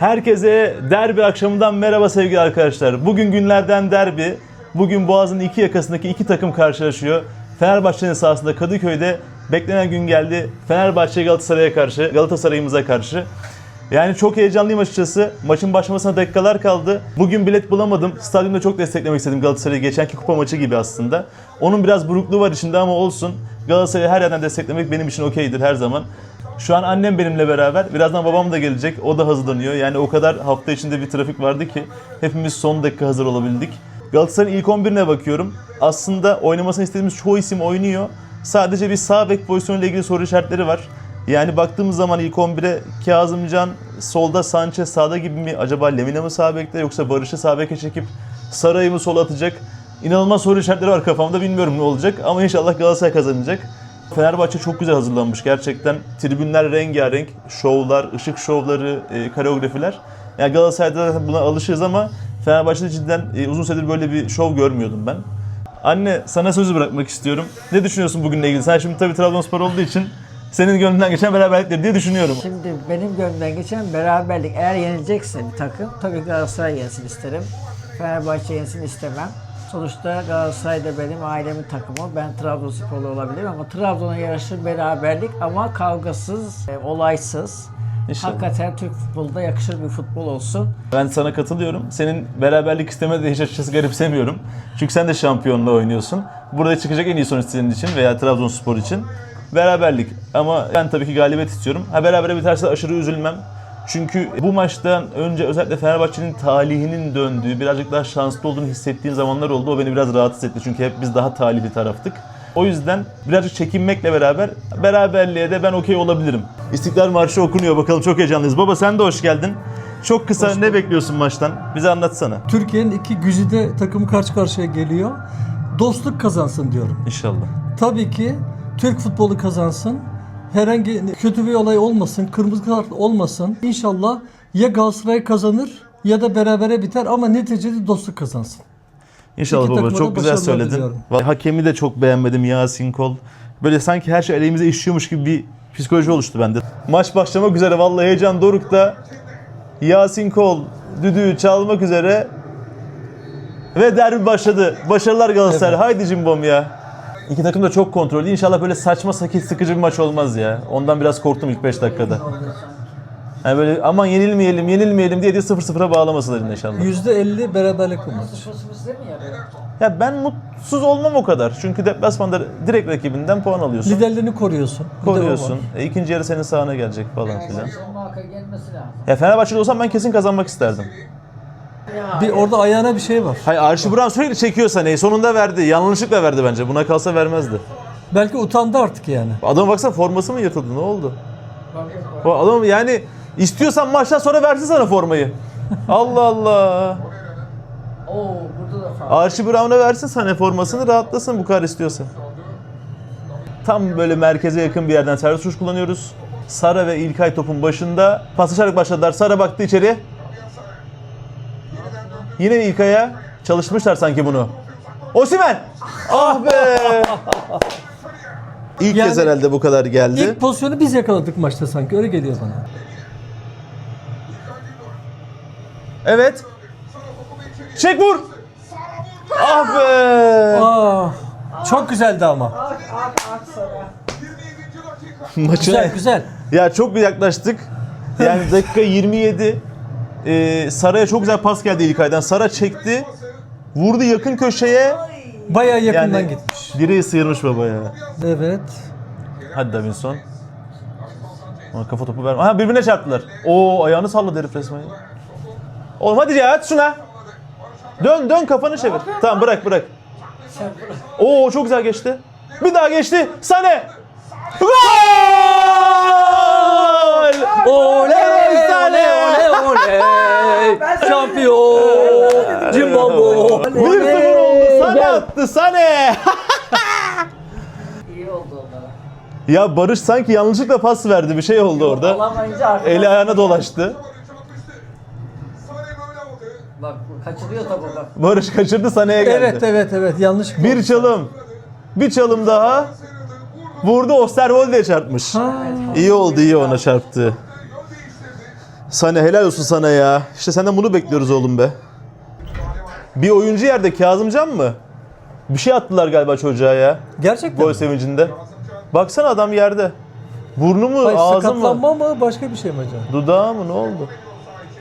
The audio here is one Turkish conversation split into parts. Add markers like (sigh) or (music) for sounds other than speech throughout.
Herkese derbi akşamından merhaba sevgili arkadaşlar. Bugün günlerden derbi. Bugün Boğaz'ın iki yakasındaki iki takım karşılaşıyor. Fenerbahçe'nin sahasında Kadıköy'de beklenen gün geldi. Fenerbahçe Galatasaray'a karşı, Galatasaray'ımıza karşı. Yani çok heyecanlıyım açıkçası. Maçın başlamasına dakikalar kaldı. Bugün bilet bulamadım. Stadyumda çok desteklemek istedim Galatasaray'ı. Geçenki kupa maçı gibi aslında. Onun biraz burukluğu var içinde ama olsun. Galatasaray'ı her yerden desteklemek benim için okeydir her zaman. Şu an annem benimle beraber. Birazdan babam da gelecek. O da hazırlanıyor. Yani o kadar hafta içinde bir trafik vardı ki hepimiz son dakika hazır olabildik. Galatasaray'ın ilk 11'ine bakıyorum. Aslında oynamasını istediğimiz çoğu isim oynuyor. Sadece bir sağ bek pozisyonuyla ilgili soru işaretleri var. Yani baktığımız zaman ilk 11'e Kazımcan solda Sanchez sağda gibi mi? Acaba Lemina mı sağ bekte yoksa Barış'ı sağ beke çekip Saray'ı mı sola atacak? İnanılmaz soru işaretleri var kafamda bilmiyorum ne olacak ama inşallah Galatasaray kazanacak. Fenerbahçe çok güzel hazırlanmış gerçekten. Tribünler rengarenk, şovlar, ışık şovları, e, koreografiler. Yani Galatasaray'da da buna alışığız ama Fenerbahçe'de cidden e, uzun süredir böyle bir şov görmüyordum ben. Anne sana sözü bırakmak istiyorum. Ne düşünüyorsun bugünle ilgili? Sen şimdi tabii Trabzonspor olduğu için senin gönlünden geçen beraberliktir diye düşünüyorum. Şimdi benim gönlümden geçen beraberlik. Eğer yenilecekse bir takım tabii Galatasaray yensin isterim. Fenerbahçe yensin istemem. Sonuçta Galatasaray da benim ailemin takımı. Ben Trabzonsporlu olabilirim ama Trabzon'a yaraşır beraberlik ama kavgasız, e, olaysız. İnşallah. Hakikaten Türk futbolunda yakışır bir futbol olsun. Ben sana katılıyorum. Senin beraberlik istemeni de hiç açıkçası garipsemiyorum. Çünkü sen de şampiyonla oynuyorsun. Burada çıkacak en iyi sonuç senin için veya Trabzonspor için. Beraberlik. Ama ben tabii ki galibiyet istiyorum. Ha berabere biterse aşırı üzülmem. Çünkü bu maçtan önce özellikle Fenerbahçe'nin talihinin döndüğü, birazcık daha şanslı olduğunu hissettiğim zamanlar oldu. O beni biraz rahatsız etti. Çünkü hep biz daha talihli taraftık. O yüzden birazcık çekinmekle beraber beraberliğe de ben okey olabilirim. İstiklal Marşı okunuyor bakalım çok heyecanlıyız. Baba sen de hoş geldin. Çok kısa ne bekliyorsun maçtan? Bize anlatsana. Türkiye'nin iki güzide takımı karşı karşıya geliyor. Dostluk kazansın diyorum. İnşallah. Tabii ki Türk futbolu kazansın. Herhangi kötü bir olay olmasın, kırmızı kart olmasın. İnşallah ya Galatasaray kazanır ya da berabere biter ama neticede dostluk kazansın. İnşallah İki baba çok güzel söyledin. diliyorum. Hakemi de çok beğenmedim Yasin Kol. Böyle sanki her şey elimize işliyormuş gibi bir psikoloji oluştu bende. Maç başlamak üzere vallahi heyecan dorukta. Yasin Kol düdüğü çalmak üzere ve derbi başladı. Başarılar Galatasaray. Haydi cimbom ya. İki takım da çok kontrollü. İnşallah böyle saçma sakin sıkıcı bir maç olmaz ya. Ondan biraz korktum ilk 5 dakikada. Yani böyle aman yenilmeyelim, yenilmeyelim diye diye 0-0'a bağlamasınlar inşallah. %50 beraberlik bu maç. Ya ben mutsuz olmam o kadar. Çünkü deplasmanda direkt rakibinden puan alıyorsun. Liderliğini koruyorsun. Bir de o var. koruyorsun. E, ikinci yarı senin sahana gelecek falan filan. Muhakkak gelmesi lazım. Ya Fenerbahçe'de olsam ben kesin kazanmak isterdim. Bir orada ayağına bir şey var. Hayır Arşi Buran sürekli çekiyor sahneyi. Sonunda verdi. Yanlışlıkla verdi bence. Buna kalsa vermezdi. Belki utandı artık yani. Adama baksana forması mı yırtıldı? Ne oldu? O adam yani istiyorsan maçtan sonra versin sana formayı. (laughs) Allah Allah. Oo burada da faul. Arşi Brown'a versin sana formasını rahatlasın bu kadar istiyorsa. Tam böyle merkeze yakın bir yerden servis vuruş kullanıyoruz. Sara ve İlkay topun başında. Paslaşarak başladılar. Sara baktı içeri. Yine İlkay'a çalışmışlar sanki bunu. Osimen! Ah be! (laughs) İlk Yani kez herhalde bu kadar geldi. İlk pozisyonu biz yakaladık maçta sanki. Öyle geliyor bana. Evet. Çek vur! Ah be! Aa, çok güzeldi ama. Maçın Güzel güzel. Ya çok bir yaklaştık. Yani dakika 27. Ee, Sara'ya çok güzel pas geldi İlkay'dan. Sara çekti. Vurdu yakın köşeye. Bayağı yakından Yani gitmiş. direği sıyırmış baba ya. Evet. Hadi Davinson. Ama kafa topu verme. Ha birbirine çarptılar. Oo ayağını salladı herif resmen. Oğlum hadi ya at şuna. Dön dön kafanı çevir. Tamam bırak bırak. Oo çok güzel geçti. Bir daha geçti. Sane. Gol! Oley Sane! oley oley. Şampiyon. Cimbombo. 1-0 oldu. Sane attı Sane. İyi oldu onlara. ya Barış sanki yanlışlıkla pas verdi. Bir şey oldu orada. Alamayınca. Eli ayağına dolaştı. Bak kaçırıyor tabii bak. Barış kaçırdı Sane'ye geldi. Evet evet evet yanlış. Bir çalım. Bir çalım daha. Vurdu Osterwolde'ye çarpmış. İyi oldu iyi ona çarptı. Sane helal olsun sana ya. İşte senden bunu bekliyoruz oğlum be. Bir oyuncu yerde Kazımcan mı? Bir şey attılar galiba çocuğa ya. Gerçekten. Gol mi? sevincinde. Baksana adam yerde. Burnu mu, Hayır, ağzı mı, sakatlanma mı başka bir şey mi acaba? dudağı mı ne oldu?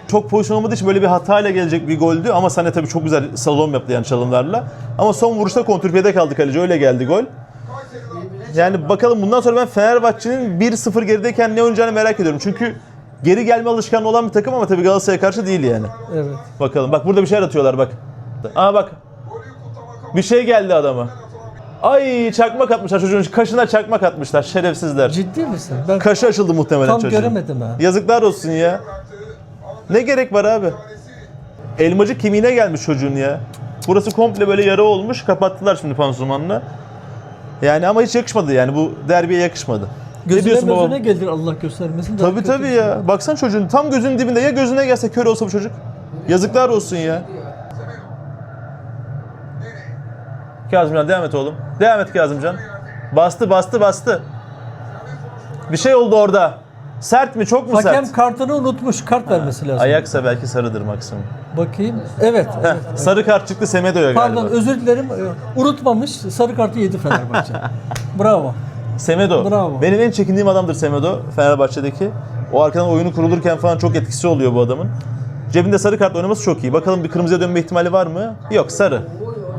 Çok pozisyon olmadığı için böyle bir hatayla gelecek bir goldü ama Sane tabii çok güzel salon yaptı yani çalımlarla. Ama son vuruşta kontrpiyede kaldı kaleci öyle geldi gol. Yani bakalım bundan sonra ben Fenerbahçe'nin 1-0 gerideyken ne oynayacağını merak ediyorum. Çünkü geri gelme alışkanlığı olan bir takım ama tabii Galatasaray'a karşı değil yani. Evet. Bakalım bak burada bir şeyler atıyorlar bak. Aa bak. Bir şey geldi adama. Ay çakmak atmışlar çocuğun kaşına çakmak atmışlar şerefsizler. Ciddi misin? Ben Kaşı açıldı muhtemelen tam çocuğun. göremedim ha. Yazıklar olsun ya. Ne gerek var abi? Elmacık kemiğine gelmiş çocuğun ya. Burası komple böyle yara olmuş. Kapattılar şimdi pansumanla. Yani ama hiç yakışmadı yani. Bu derbiye yakışmadı. ne Gözüne diyorsun babam? gözüne gelir Allah göstermesin. Tabii tabii şey. ya. Baksana çocuğun tam gözünün dibinde. Ya gözüne gelse kör olsa bu çocuk. Yazıklar olsun ya. Kazımcan devam et oğlum. Devam et Kazımcan. Bastı bastı bastı. Bir şey oldu orada. Sert mi çok mu Hakem sert? kartını unutmuş. Kart vermesi lazım. Ayaksa belki sarıdır maksimum. Bakayım. Evet. evet. Sarı kart çıktı Semedo'ya galiba. Pardon özür dilerim. Ee, Unutmamış. Sarı kartı yedi Fenerbahçe. (laughs) Bravo. Semedo. Bravo. Benim en çekindiğim adamdır Semedo Fenerbahçe'deki. O arkadan oyunu kurulurken falan çok etkisi oluyor bu adamın. Cebinde sarı kart oynaması çok iyi. Bakalım bir kırmızıya dönme ihtimali var mı? Yok sarı.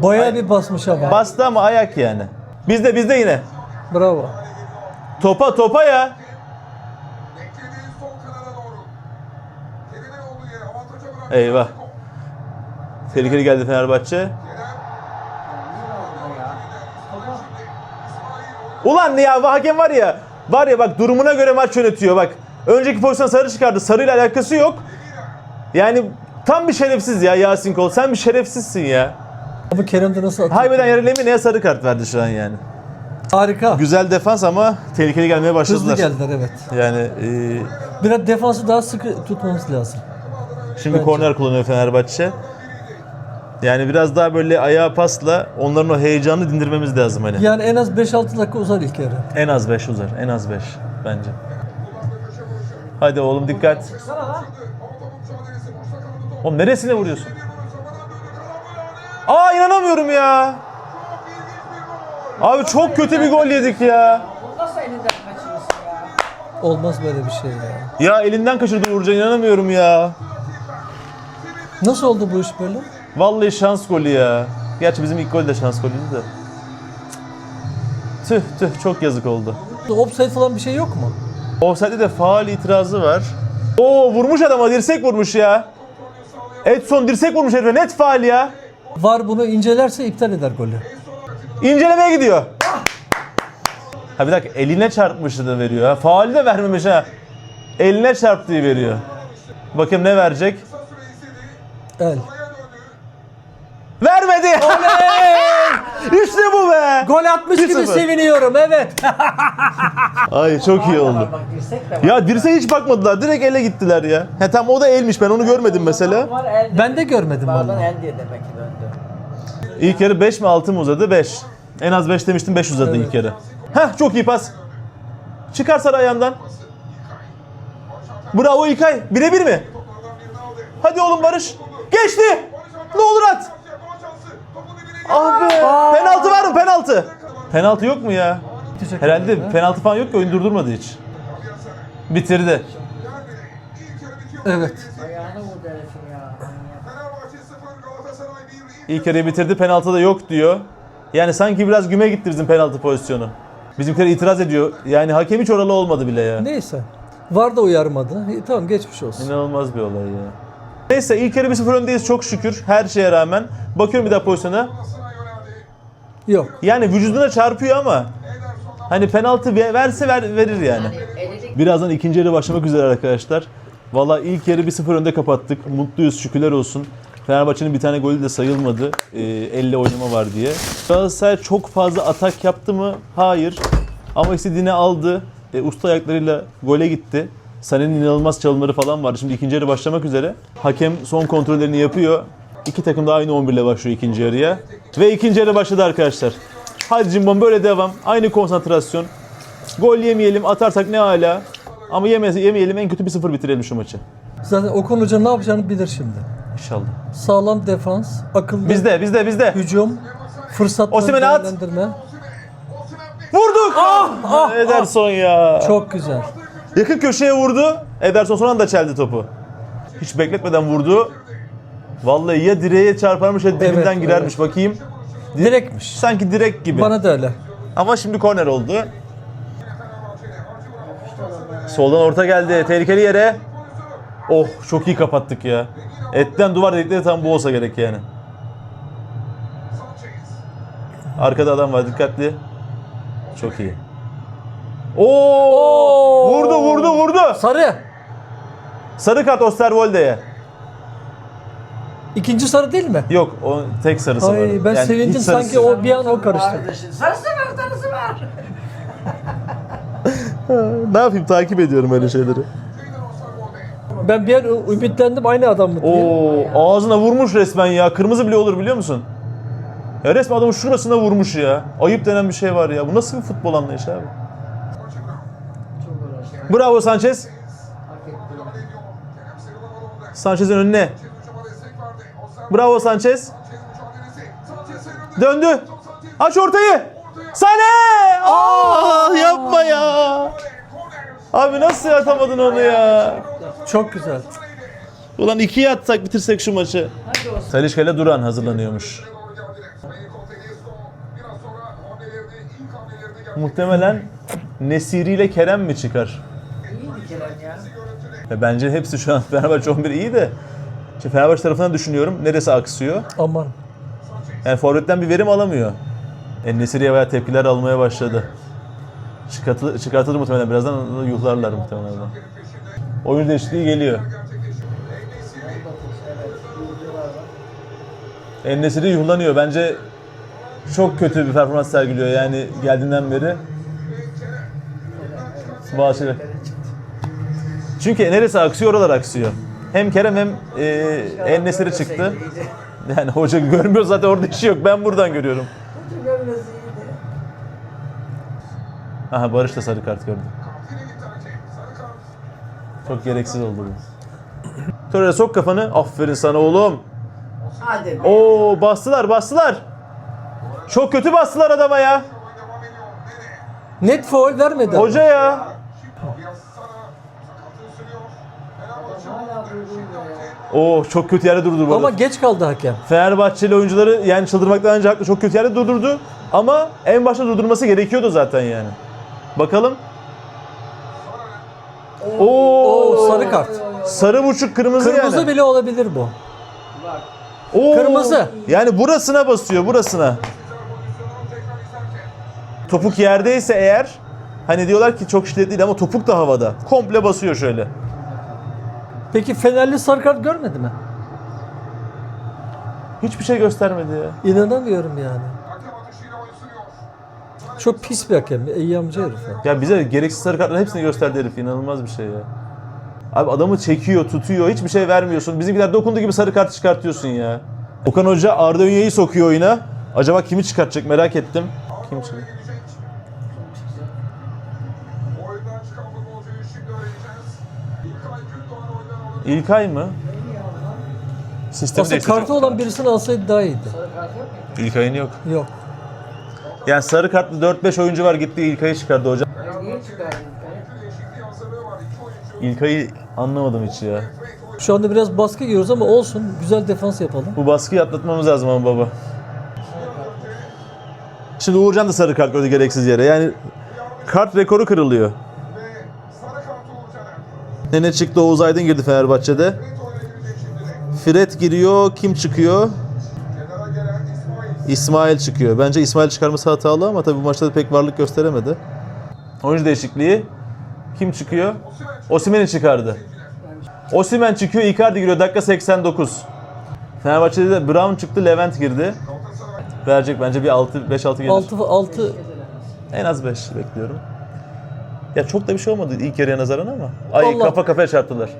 Bayağı bir basmış ama. Bastı ama ayak yani. Bizde bizde yine. Bravo. Topa topa ya. Eyvah. Tehlikeli geldi Fenerbahçe. Ulan ya hakem var ya. Var ya bak durumuna göre maç yönetiyor bak. Önceki pozisyon sarı çıkardı. Sarıyla alakası yok. Yani tam bir şerefsiz ya Yasin Kol. Sen bir şerefsizsin ya. Bu Kerem de nasıl atıyor? Haybeden yarı neye sarı kart verdi şu an yani. Harika. Güzel defans ama tehlikeli gelmeye başladılar. Hızlı geldiler evet. Yani e, Biraz defansı daha sıkı tutmamız lazım. Şimdi Bence. korner kullanıyor Fenerbahçe. Yani biraz daha böyle ayağa pasla onların o heyecanını dindirmemiz lazım hani. Yani en az 5-6 dakika uzar ilk yarı. En az 5 uzar. En az 5 bence. Hadi oğlum dikkat. Oğlum neresine vuruyorsun? Aa inanamıyorum ya. Abi çok kötü bir gol yedik ya. Olmaz böyle bir şey ya. Ya elinden kaçırdı Uğurcan inanamıyorum ya. Nasıl oldu bu iş böyle? Vallahi şans golü ya. Gerçi bizim ilk gol de şans golüydü de. Tüh tüh çok yazık oldu. Offside falan bir şey yok mu? Offside'de de faal itirazı var. Oo vurmuş adama dirsek vurmuş ya. Edson dirsek vurmuş herife net faal ya. Var bunu incelerse iptal eder golü. İncelemeye gidiyor. Ha bir dakika eline çarpmıştı da veriyor. Ha, faali de vermemiş ha. Eline çarptığı veriyor. Bakayım ne verecek? El. Vermedi. (laughs) işte bu be. Gol atmış gibi 1-0. seviniyorum evet. (laughs) Ay çok iyi oldu. Bak dirsek de var. Ya dirseğe hiç bakmadılar. Direkt ele gittiler ya. He tam o da elmiş. Ben onu görmedim mesela. Var el ben de görmedim Bazen vallahi. el diye demek ki döndü. İlk yarı 5 mi 6 mı uzadı? 5. En az 5 demiştim 5 uzadı ilk yarı. Heh çok iyi pas. Çıkar sarı ayağından. Bravo İlkay. Birebir mi? Hadi oğlum Barış. Geçti. Ne olur at. Be. Penaltı var mı penaltı? Penaltı yok mu ya? Herhalde penaltı falan yok ki oyun durdurmadı hiç. Bitirdi. Evet. Ayağını vurdu herifin ya. Fenerbahçe 0 Galatasaray 1. İlk yarıyı bitirdi penaltı da yok diyor. Yani sanki biraz güme gitti bizim penaltı pozisyonu. Bizimkiler itiraz ediyor. Yani hakem hiç oralı olmadı bile ya. Neyse. Var da uyarmadı. İyi, tamam geçmiş olsun. İnanılmaz bir olay ya. Neyse ilk yarı 1-0 öndeyiz çok şükür her şeye rağmen. Bakıyorum bir daha pozisyona. Yok. Yani vücuduna çarpıyor ama hani penaltı ver- verse ver, verir yani. Birazdan ikinci yarı başlamak üzere arkadaşlar. Valla ilk yarı 1-0 önde kapattık. Mutluyuz şükürler olsun. Fenerbahçe'nin bir tane golü de sayılmadı. Ee, elle oynama var diye. Galatasaray çok fazla atak yaptı mı? Hayır. Ama istediğini aldı. E, usta ayaklarıyla gole gitti. Sané'nin inanılmaz çalımları falan vardı. Şimdi ikinci yarı başlamak üzere. Hakem son kontrollerini yapıyor. İki takım da aynı 11 ile başlıyor ikinci yarıya. Ve ikinci yarı başladı arkadaşlar. Hadi Cimbom böyle devam. Aynı konsantrasyon. Gol yemeyelim, atarsak ne hala. Ama yemez, yemeyelim en kötü bir sıfır bitirelim şu maçı. Zaten Okan Hoca ne yapacağını bilir şimdi. İnşallah. Sağlam defans, akıllı Bizde bizde bizde. hücum, fırsatları Osimhen'e at. değerlendirme. Vurduk. Ah, Ederson ya. Çok güzel. Yakın köşeye vurdu. Ederson son anda çeldi topu. Hiç bekletmeden vurdu. Vallahi ya direğe çarparmış ya dibinden Evet, girermiş bakayım. Direkmiş. Sanki direk gibi. Bana da öyle. Ama şimdi korner oldu. Soldan orta geldi. Tehlikeli yere. Oh çok iyi kapattık ya. Etten duvar dedikleri tam bu olsa gerek yani. Arkada adam var dikkatli. Çok iyi. Oo! Vurdu vurdu vurdu. Sarı. Sarı kart Osterwolde'ye. İkinci sarı değil mi? Yok o tek sarısı var. Ay ben Yani sevindim hiç sarısı sanki o bir an o karıştı. Kardeşim, Sarısı var, sarısı var. (laughs) Ne yapayım takip ediyorum öyle şeyleri. Ben bir an ümitlendim aynı adam mı diye. Oo ağzına vurmuş resmen ya. Kırmızı bile olur biliyor musun? Ya resmen adamın şurasına vurmuş ya. Ayıp denen bir şey var ya. Bu nasıl bir futbol anlayışı abi? Bravo Sanchez. Sanchez'in önüne. Bravo Sanchez. Döndü. Aç ortayı. Sane! Aa, yapma ya. Abi nasıl atamadın onu ya? Çok güzel. Ulan ikiye atsak bitirsek şu maçı. Talişka ile Duran hazırlanıyormuş. Muhtemelen Nesiri ile Kerem mi çıkar? Ya. Ve bence hepsi şu an (laughs) Fenerbahçe 11 iyi de. Şimdi Fenerbahçe tarafından düşünüyorum. Neresi aksıyor? Aman. Yani forvetten bir verim alamıyor. En Nesiri'ye bayağı tepkiler almaya başladı. Çıkartılır, çıkartılır muhtemelen birazdan yuhlarlar muhtemelen. Oyun değişikliği geliyor. Ennesiri yuhlanıyor. Bence çok kötü bir performans sergiliyor yani geldiğinden beri. Şeyler. Çünkü neresi aksıyor oralar aksıyor. Hem Kerem hem e, Ennesiri çıktı. (laughs) Yani hoca görmüyor zaten orada işi yok. Ben buradan görüyorum. Aha Barış da sarı kart gördü. Çok gereksiz oldu bu. Torreira sok kafanı. Aferin sana oğlum. Hadi be. Oo bastılar bastılar. Çok kötü bastılar adama ya. Net faul vermedi. Hoca ya. Oo çok kötü yerde durdurdu. Ama geç kaldı hakem. Fenerbahçeli oyuncuları yani çıldırmaktan önce haklı çok kötü yerde durdurdu. Ama en başta durdurması gerekiyordu zaten yani. Bakalım. Oo, Oo sarı kart. sarı buçuk kırmızı, Kırmızı yani. bile olabilir bu. Oo, kırmızı. Yani burasına basıyor burasına. Topuk yerdeyse eğer hani diyorlar ki çok şiddetli değil ama topuk da havada. Komple basıyor şöyle. Peki Fenerli sarı kart görmedi mi? Hiçbir şey göstermedi ya. İnanamıyorum yani. Çok pis bir hakem. Eyyamcı herif. ya. Ya bize gereksiz sarı kartların hepsini gösterdi herif. İnanılmaz bir şey ya. Abi adamı çekiyor, tutuyor, hiçbir şey vermiyorsun. Bizimkiler dokunduğu gibi sarı kart çıkartıyorsun ya. Okan Hoca Arda Ünye'yi sokuyor oyuna. Acaba kimi çıkartacak merak ettim. Kim çıkacak? İlkay mı? Sistemi Aslında değiştirecek. kartı olan birisini alsaydı daha iyiydi. İlkay'ın yok. Yok. Yani sarı kartlı 4-5 oyuncu var gitti İlkay'ı çıkardı hocam. Niye çıkardın? İlkay'ı anlamadım hiç ya. Şu anda biraz baskı yiyoruz ama olsun. Güzel defans yapalım. Bu baskıyı atlatmamız lazım ama baba. Şimdi Uğurcan da sarı kart gördü gereksiz yere. Yani kart rekoru kırılıyor. Nene çıktı Oğuz Aydın girdi Fenerbahçe'de. Fred giriyor. Kim çıkıyor? İsmail. Çıkıyor. Bence İsmail çıkarması hatalı ama tabii bu maçta da pek varlık gösteremedi. Oyuncu değişikliği. Kim çıkıyor? Osimhen'i çıkardı. Osimhen çıkıyor, Icardi giriyor. Dakika 89. Fenerbahçe'de de Brown çıktı, Levent girdi. Verecek bence bir 6 5-6 gelir. 6 6 En az 5 bekliyorum. Ya çok da bir şey olmadı ilk yarıya nazaran ama. Ay Allah. kafa kafaya çarptılar.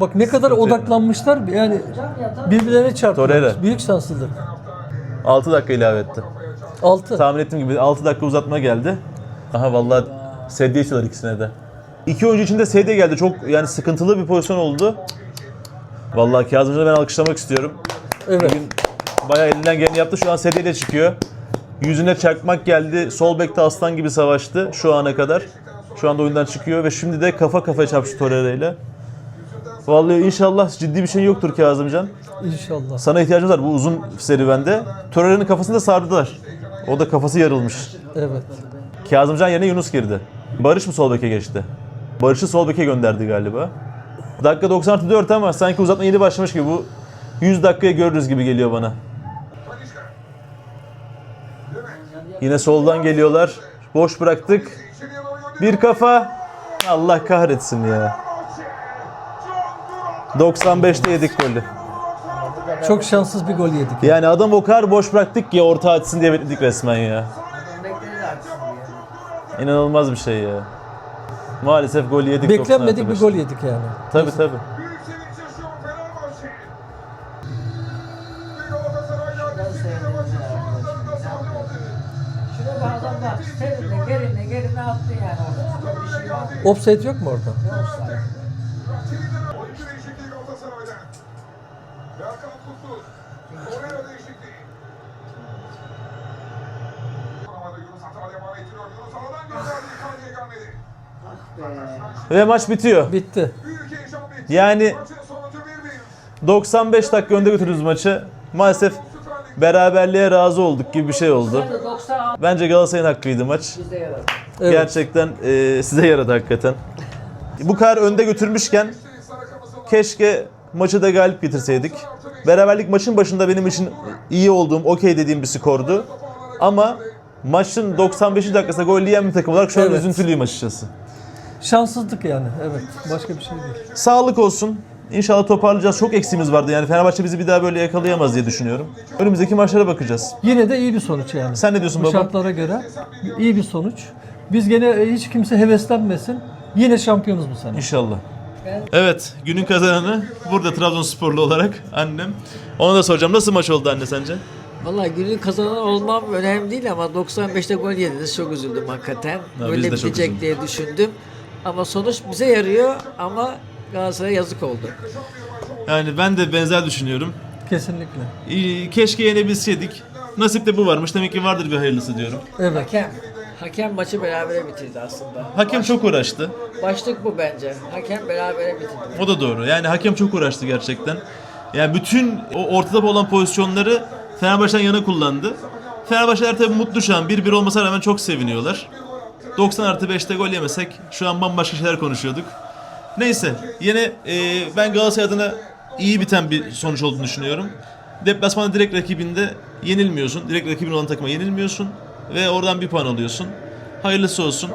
Bak ne kadar odaklanmışlar yani birbirlerine çarptılar. Torreira. Büyük şanssızlık. 6 dakika ilave etti. 6. Tahmin ettiğim gibi 6 dakika uzatma geldi. Aha vallahi sedye istiyorlar ikisine de. İki oyuncu içinde SD geldi. Çok yani sıkıntılı bir pozisyon oldu. Vallahi Kazımcan'ı ben alkışlamak istiyorum. Evet. Bayağı elinden geleni yaptı. Şu an SD ile çıkıyor. Yüzüne çakmak geldi. Sol bekte aslan gibi savaştı şu ana kadar. Şu anda oyundan çıkıyor ve şimdi de kafa kafaya çarpıştı Torreira ile. Vallahi inşallah ciddi bir şey yoktur Kazımcan. İnşallah. Sana ihtiyacımız var bu uzun serüvende. Torreira'nın kafasını da sardılar. O da kafası yarılmış. Evet. Kazımcan yerine Yunus girdi. Barış mı sol beke geçti? Barış'ı sol beke gönderdi galiba. Dakika 94 ama sanki uzatma yeni başlamış gibi bu 100 dakikaya görürüz gibi geliyor bana. Yine soldan geliyorlar. Boş bıraktık. Bir kafa. Allah kahretsin ya. Fenerbahçe. Can Duran. 95'te yedik golü. Çok şanssız bir gol yedik. Yani adam o kadar boş bıraktık ya orta açsın diye bekledik resmen ya. İnanılmaz bir şey ya. Maalesef gol yedik. Beklenmedik 96 bir gol yedik yani. Tabii tabii. Şurada bir adam var. Serinde, gerinde, gerine attı yani orada. Bir şey var. Offside yok mu orada? Offside. Rakibinde oyuncu değişikliği Galatasaray'dan. Berkan Kutlu. Torreira değişikliği. Havada Yunus hata devam ettiriyor. Yunus havadan gönderdi. Icardi'ye gelmedi. Ve maç bitiyor. Bitti. Büyük heyecan bekliyor. Yani Maçın sonucu 1-1. 95 dakika önde götürdünüz maçı. Maalesef. Beraberliğe razı olduk gibi bir şey oldu. 96 Bence Galatasaray'ın hakkıydı maç. Evet. Gerçekten e, size yaradı hakikaten. Bu kadar önde götürmüşken keşke maçı da galip getirseydik. Beraberlik maçın başında benim için iyi olduğum, okey dediğim bir skordu. Ama maçın 95. dakikasında gol yiyen bir takım olarak şu an Evet. üzüntülüyüm açıkçası. Şanssızlık yani. Evet. Başka bir şey değil. Sağlık olsun. İnşallah toparlayacağız. Çok eksiğimiz vardı. Yani Fenerbahçe bizi bir daha böyle yakalayamaz diye düşünüyorum. Önümüzdeki maçlara bakacağız. Yine de iyi bir sonuç yani. Sen ne diyorsun Bu baba? şartlara göre iyi bir sonuç. Biz gene e, hiç kimse heveslenmesin. Yine şampiyonuz bu sene. İnşallah. Evet, günün kazananı burada Trabzonsporlu olarak annem. Ona da soracağım. Nasıl maç oldu anne sence? Valla günün kazanan olmam önemli değil ama 95'te gol yediniz. Çok üzüldüm hakikaten. biz Böyle de çok bitecek üzüldük. diye düşündüm. Ama sonuç bize yarıyor ama Galatasaray'a yazık oldu. Yani ben de benzer düşünüyorum. Kesinlikle. Keşke yenebilseydik. Nasip de bu varmış. Demek ki vardır bir hayırlısı diyorum. Evet. Hakem. Hakem maçı berabere bitirdi aslında. Hakem çok uğraştı. Başlık bu bence. Hakem berabere bitirdi. O da doğru. Yani hakem çok uğraştı gerçekten. Yani bütün o ortada olan pozisyonları Fenerbahçe'den yana kullandı. Fenerbahçeler tabii mutlu şu an. 1-1 olmasına rağmen çok seviniyorlar. 90 artı 5'te gol yemesek şu an bambaşka şeyler konuşuyorduk. Neyse yine e, ben Galatasaray adına iyi biten bir sonuç olduğunu düşünüyorum. Deplasmanda direkt rakibinde yenilmiyorsun. Direkt rakibin olan takıma yenilmiyorsun. Ve oradan bir puan alıyorsun. Hayırlısı olsun.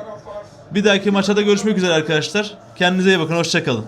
Bir dahaki maçta da görüşmek üzere arkadaşlar. Kendinize iyi bakın. Hoşçakalın.